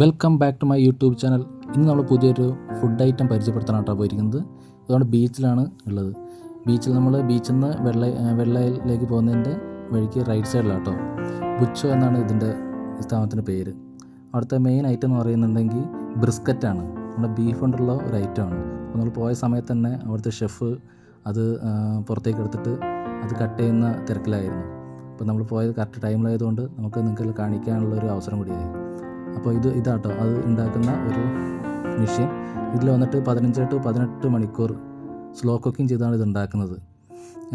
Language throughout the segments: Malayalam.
Welcome back to my YouTube channel ഇന്ന് നമ്മൾ പുതിയൊരു ഫുഡ് ഐറ്റം പരിചയപ്പെടുത്താനായിട്ടാണ് പോയിരിക്കുന്നത്. അതുകൊണ്ട് ബീച്ചിലാണ് ഉള്ളത്. ബീച്ചിൽ നമ്മൾ ബീച്ചിൽ നിന്ന് വെള്ള വെള്ളയിലേക്ക് പോകുന്നതിന്റെ വഴിക്ക് റൈറ്റ് സൈഡിലാണ് കേട്ടോ. ബുച്ചോ എന്നാണ് ഇതിന്റെ സ്ഥാപനത്തിന്റെ പേര്. അവിടുത്തെ മെയിൻ ഐറ്റം എന്ന് പറയുന്നുണ്ടെങ്കിൽ ബ്രിസ്ക്കറ്റാണ് നമ്മുടെ ബീഫ് കൊണ്ടുള്ള ഒരു ഐറ്റമാണ് അപ്പോൾ നമ്മൾ പോയ സമയത്ത് തന്നെ അവിടുത്തെ ഷെഫ് അത് പുറത്തേക്ക് എടുത്തിട്ട് അത് കട്ട് ചെയ്യുന്ന തിരക്കിലായിരുന്നു. അപ്പോൾ നമ്മൾ പോയത് കറക്റ്റ് ടൈമിലായതുകൊണ്ട് നമുക്ക് നിങ്ങൾക്ക് കാണിക്കാനുള്ള ഒരു അവസരം കൂടിയായി. അപ്പോൾ ഇത് ഇതാട്ടോ. അത് ഉണ്ടാക്കുന്ന ഒരു മെഷീൻ ഇതിൽ വന്നിട്ട് പതിനഞ്ച് ടു പതിനെട്ട് മണിക്കൂർ സ്ലോ കുക്കിംഗ് ചെയ്താണ് ഇത് ഉണ്ടാക്കുന്നത്.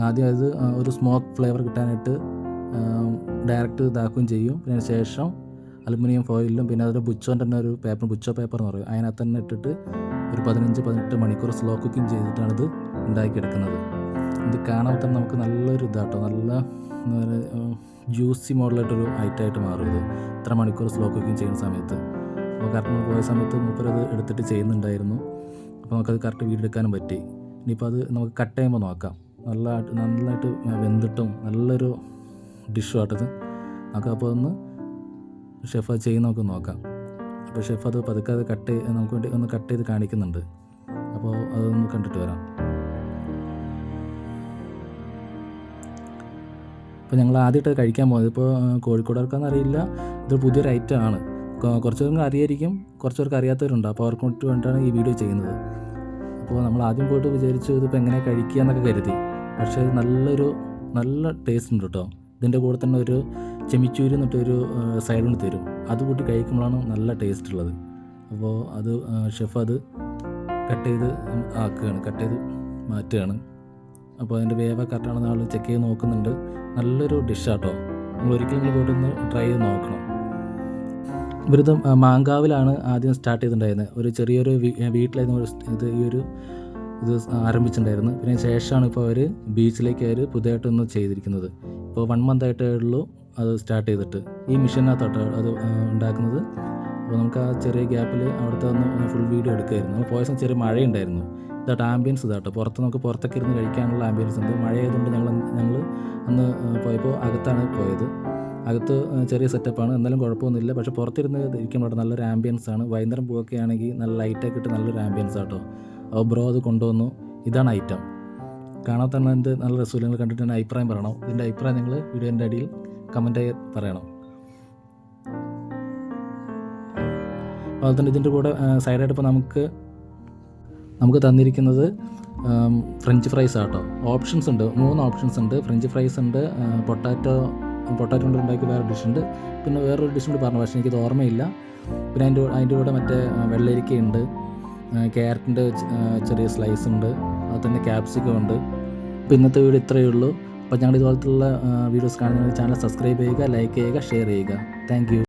ആദ്യം അത് ഒരു സ്മോക്ക് ഫ്ലേവർ കിട്ടാനായിട്ട് ഡയറക്റ്റ് ഇതാക്കുകയും ചെയ്യും. പിന്നെ ശേഷം അലുമിനിയം ഫോയിലും പിന്നെ അതൊരു ബുച്ചോന്റെ തന്നെ ഒരു പേപ്പർ ബുച്ചോ പേപ്പർ എന്ന് പറയും. അതിനകത്ത് തന്നെ ഇട്ടിട്ട് ഒരു പതിനഞ്ച് പതിനെട്ട് മണിക്കൂർ സ്ലോ കുക്കിംഗ് ചെയ്തിട്ടാണ് ഇത് ഉണ്ടാക്കിയെടുക്കുന്നത്. ഇത് കാണാൻ തന്നെ നമുക്ക് നല്ലൊരു ഇതാട്ടോ. നല്ല എന്താ പറയുക ജ്യൂസി മോഡലായിട്ടൊരു ഐറ്റമായിട്ട് മാറും ഇത് ഇത്ര മണിക്കൂർ സ്ലോ കുക്കിംഗ് ചെയ്യുന്ന സമയത്ത്. അപ്പോൾ കറക്റ്റ് പോയ സമയത്ത് മൂപ്പരത് എടുത്തിട്ട് ചെയ്യുന്നുണ്ടായിരുന്നു. അപ്പോൾ നമുക്കത് കറക്റ്റ് വീടെടുക്കാനും പറ്റി. ഇനിയിപ്പോൾ അത് നമുക്ക് കട്ട് ചെയ്യുമ്പോൾ നോക്കാം. നല്ല നന്നായിട്ട് വെന്തിട്ടും നല്ലൊരു ഡിഷും ആട്ടത്. നമുക്ക് അപ്പോൾ ഒന്ന് ഷെഫ് അത് ചെയ്യുന്ന നമുക്ക് നോക്കാം. അപ്പോൾ ഷെഫ് അത് പതുക്കെ അത് കട്ട് ചെയ്ത് നമുക്ക് വേണ്ടി ഒന്ന് കട്ട് ചെയ്ത് കാണിക്കുന്നുണ്ട്. അപ്പോൾ അതൊന്ന് കണ്ടിട്ട് വരാം. അപ്പോൾ ഞങ്ങൾ ആദ്യമായിട്ട് കഴിക്കാൻ പോകുന്നത് ഇപ്പോൾ കോഴിക്കോടുകാർക്കാണെന്ന് അറിയില്ല ഇത് പുതിയൊരു ഐറ്റം ആണ്. കുറച്ച് പേർക്ക് അറിയായിരിക്കും. കുറച്ച് പേർക്ക് അറിയാത്തവരുണ്ട്. അപ്പോൾ അവർക്ക് വേണ്ടിയിട്ടാണ് ഈ വീഡിയോ ചെയ്യുന്നത്. അപ്പോൾ നമ്മൾ ആദ്യം പോയിട്ട് വിചാരിച്ചു ഇതിപ്പോൾ എങ്ങനെ കഴിക്കുക എന്നൊക്കെ കരുതി. പക്ഷേ നല്ലൊരു നല്ല ടേസ്റ്റ് ഉണ്ട് കേട്ടോ. ഇതിന്റെ കൂടെ തന്നെ ഒരു ചെമിച്ചൂരി എന്നിട്ടൊരു സൈഡിൽ തരും. അത് കൂട്ടി കഴിക്കുമ്പോഴാണ് നല്ല ടേസ്റ്റ് ഉള്ളത്. അപ്പോൾ അത് ഷെഫ് അത് കട്ട് ചെയ്ത് ആക്കുകയാണ്. കട്ട് ചെയ്ത് മാറ്റുകയാണ്. അപ്പോൾ അതിന്റെ വേവ കറക്റ്റാണെന്ന് ആൾ ചെക്ക് ചെയ്ത് നോക്കുന്നുണ്ട്. നല്ലൊരു ഡിഷാട്ടോ നമ്മൾ ഒരിക്കലും നിങ്ങൾ പോയിട്ട് ഒന്ന് ട്രൈ ചെയ്ത് നോക്കണം. ഇവരിത് മാങ്കാവിലാണ് ആദ്യം സ്റ്റാർട്ട് ചെയ്തിട്ടുണ്ടായിരുന്നത്. ഒരു ചെറിയൊരു വീട്ടിലായിരുന്നു ഇത് ഈ ഒരു ഇത് ആരംഭിച്ചിട്ടുണ്ടായിരുന്നു പിന്നെ ശേഷമാണ് ഇപ്പോൾ അവർ ബീച്ചിലേക്ക് അവർ പുതിയതായിട്ടൊന്ന് ചെയ്തിരിക്കുന്നത്. ഇപ്പോൾ വൺ മന്ത് ആയിട്ടേ ഉള്ളൂ അത് സ്റ്റാർട്ട് ചെയ്തിട്ട്. ഈ മിഷീനകത്തോട്ട് അത് ഉണ്ടാക്കുന്നത്. അപ്പോൾ നമുക്ക് ആ ചെറിയ ഗ്യാപ്പിൽ അവിടുത്തെ ഒന്ന് ഫുൾ വീഡിയോ എടുക്കുമായിരുന്നു പോയ ചെറിയ മഴയുണ്ടായിരുന്നു. ഇതാട്ടോ ആംബിയൻസ് ഇതാട്ടോ. പുറത്ത് നമുക്ക് പുറത്തൊക്കെ ഇരുന്ന് കഴിക്കാനുള്ള ആംബിയൻസ് ഉണ്ട്. മഴ ആയതുകൊണ്ട് ഞങ്ങൾ ഞങ്ങൾ അന്ന് പോയപ്പോൾ അകത്താണ് പോയത്. അകത്ത് ചെറിയ സെറ്റപ്പാണ്. എന്നാലും കുഴപ്പമൊന്നുമില്ല. പക്ഷേ പുറത്തിരുന്ന് ഇരിക്കുമ്പോൾ നല്ലൊരു ആംബിയൻസ് ആണ്. വൈകുന്നേരം പോവുകയൊക്കെ ആണെങ്കിൽ നല്ല ലൈറ്റൊക്കെ ഇട്ട് നല്ലൊരു ആംബിയൻസ് ആട്ടോ. അപ്പോൾ ബ്രോ അത് കൊണ്ടുവന്നു. ഇതാണ് ഐറ്റം കാണാൻ തന്നെ എന്ത് നല്ല രസമില്ല. നിങ്ങൾ കണ്ടിട്ട് തന്നെ അഭിപ്രായം പറയണം. ഇതിന്റെ അഭിപ്രായം നിങ്ങൾ വീഡിയോന്റെ അടിയിൽ കമന്റായി പറയണം. അതുപോലെ തന്നെ ഇതിന്റെ കൂടെ സൈഡായിട്ട് ഇപ്പോൾ നമുക്ക് നമുക്ക് തന്നിരിക്കുന്നത് ഫ്രഞ്ച് ഫ്രൈസ് ആട്ടോ. ഓപ്ഷൻസ് ഉണ്ട്. മൂന്ന് ഓപ്ഷൻസ് ഉണ്ട്. ഫ്രഞ്ച് ഫ്രൈസ് ഉണ്ട് പൊട്ടാറ്റോ പൊട്ടാറ്റോ കൊണ്ട് ഉണ്ടാക്കിയ വേറെ ഡിഷ് ഉണ്ട്. പിന്നെ വേറൊരു ഡിഷ് കൂടി പറഞ്ഞു പക്ഷേ എനിക്കത് ഓർമ്മയില്ല. പിന്നെ അതിന്റെ അതിന്റെ കൂടെ മറ്റേ വെള്ളരിക്കയുണ്ട് ക്യാരറ്റിന്റെ ചെറിയ സ്ലൈസ് ഉണ്ട്. അതുപോലെ തന്നെ ക്യാപ്സിക്കം ഉണ്ട്. അപ്പോൾ ഇന്നത്തെ വീഡിയോ ഇത്രയേ ഉള്ളൂ. അപ്പോൾ ഞങ്ങൾ ഇതുപോലത്തുള്ള വീഡിയോസ് കാണുന്ന ചാനൽ സബ്സ്ക്രൈബ് ചെയ്യുക ലൈക്ക് ചെയ്യുക ഷെയർ ചെയ്യുക. താങ്ക്